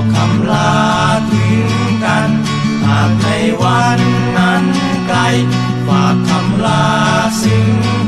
บอกคำลาถึงกัน หากในวันนั้นไกล ฝากคำลาซึ้ง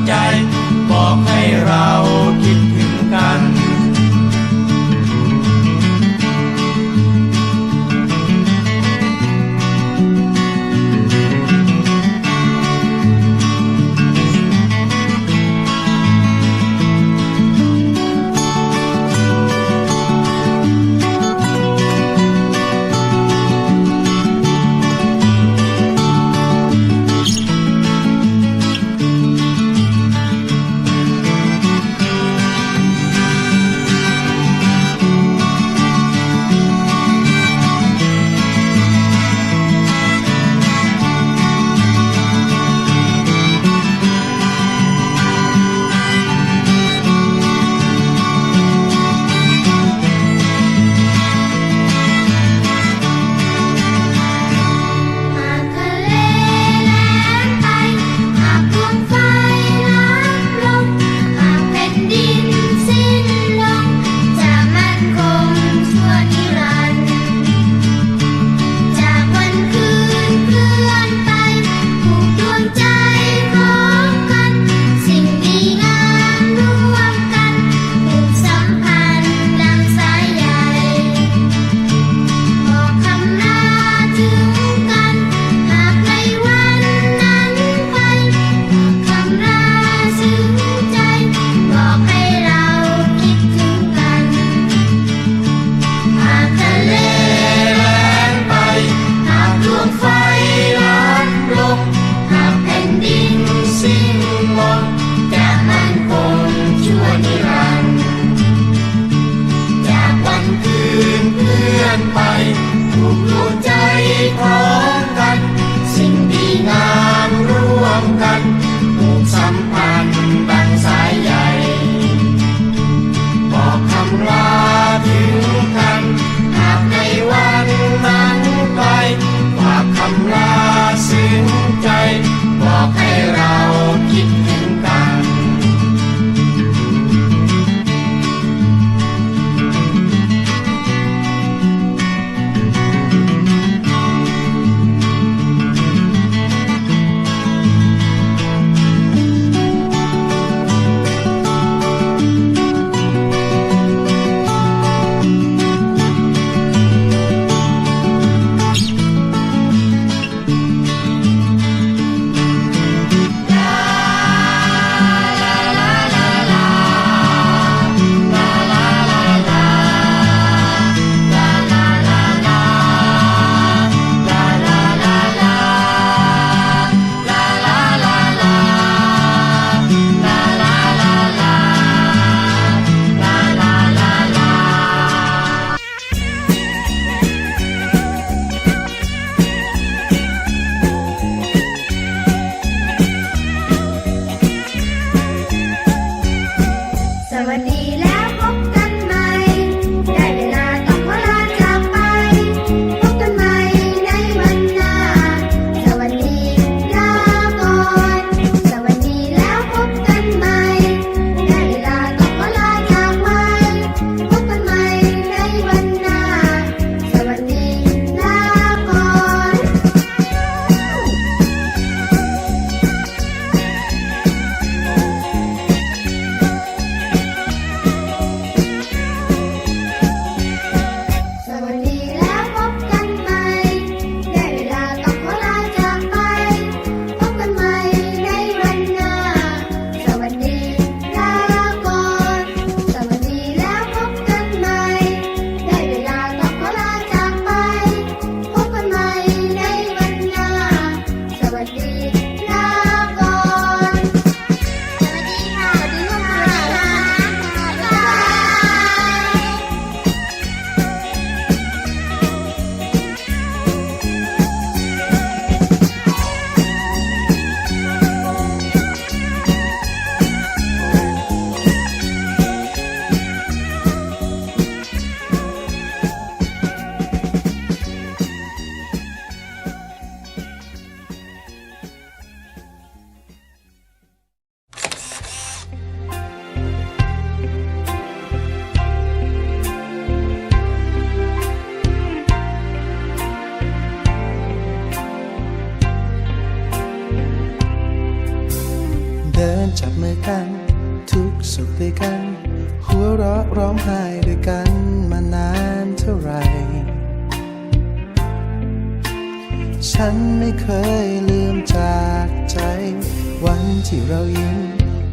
ที่เรายิ้ม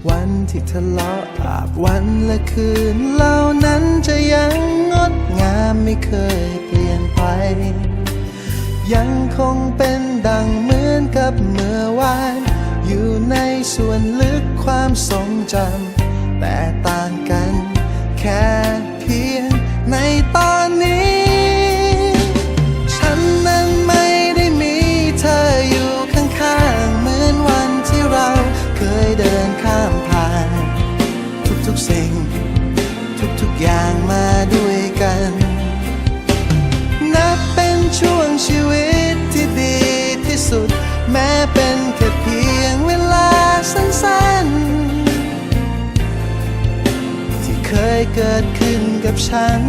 วันที่ทะเลาะอาบวันและคืนเหล่านั้นจะยังงดงามไม่เคยเปลี่ยนไป ยังคงเป็นดังเหมือนกับเมื่อวาน อยู่ในส่วนลึกความทรงจำแต่ต่างกันแค่ ฉัน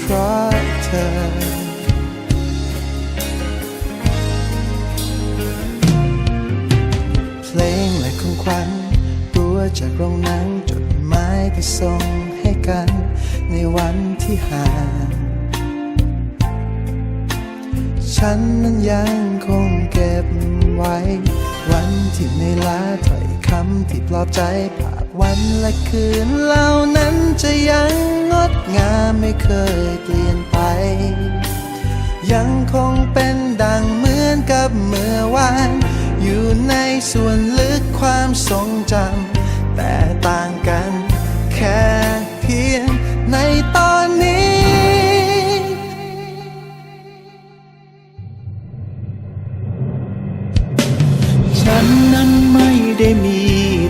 เพราะเธอพลงและของขวัญตัวจากโรงหนังจดหมายที่ส่งให้กัน ในวันที่ห่างฉันนั้นยังคงเก็บไว้ วันที่ในลาถ้อยคำที่ปลอบใจภาพวันและคืนเหล่านั้นจะยัง งามไม่เคยเปลี่ยนไป ยังคงเป็นดังเหมือนกับเมื่อวาน อยู่ในส่วนลึกความทรงจำแต่ต่างกันแค่เพียงในตอนนี้ฉันนั้นไม่ได้มี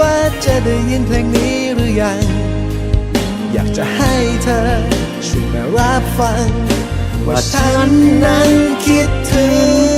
ว่าจะได้ยินเพลงนี้หรือยัง อยากจะให้เธอช่วยมารับฟัง ว่าฉันนั้นคิดถึง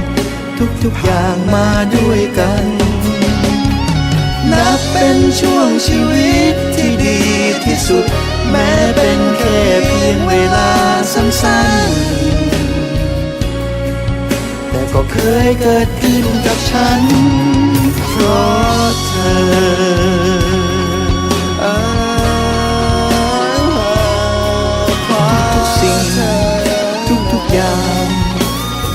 ทุกๆอย่างมาด้วยกัน นับเป็นช่วงชีวิตที่ดีที่สุด แม้เป็นแค่เพียงเวลาสั้นๆ แต่ก็เคยเกิดขึ้นกับฉัน เพราะเธอทุกสิ่งทุกๆอย่าง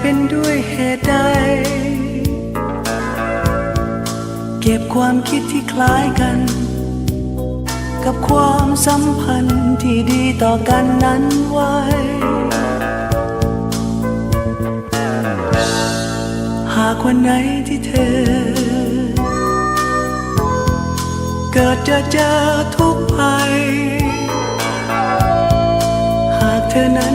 เป็นด้วยเหตุใด เก็บความคิดที่คล้ายกัน กับความสัมพันธ์ที่ดีต่อกันนั้นไว้ หากวันไหนที่เธอ เกิดจะเจอทุกภัย หากเธอนั้น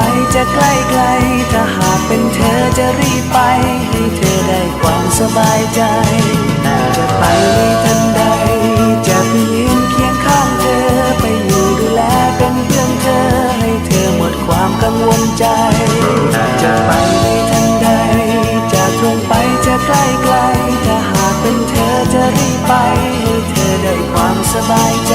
ไปจะใกล้ไกล ถ้าหากเป็นเธอจะรีบไป ให้เธอได้ความสบายใจ จะไปในทันใด จะไปยืนเคียงข้างเธอ ไปอยู่ดูแลเป็นเพื่อนเธอ ให้เธอหมดความกังวลใจ จะไปในทันใด จะตรงไปจะใกล้ไกล ถ้าหากเป็นเธอจะรีบไป ให้เธอได้ความสบายใจ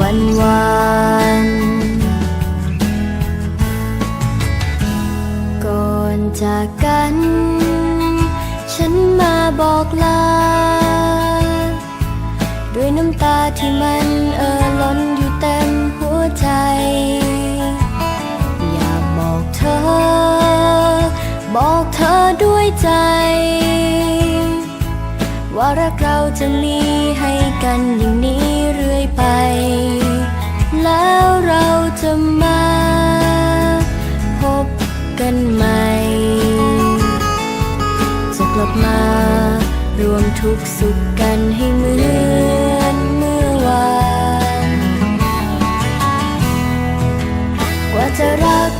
วันวานก่อนจากกัน ฉันมาบอกลา ด้วยน้ำตาที่มันเอ่อล้นอยู่เต็มหัวใจ อยากบอกเธอ บอกเธอด้วยใจ ว่ารักเราจะมีให้กันอย่างนี้เรื่อยไป แล้วเราจะมาพบกันใหม่ จะกลับมารวมทุกสุขกันให้เหมือนเมื่อวาน กว่าจะรัก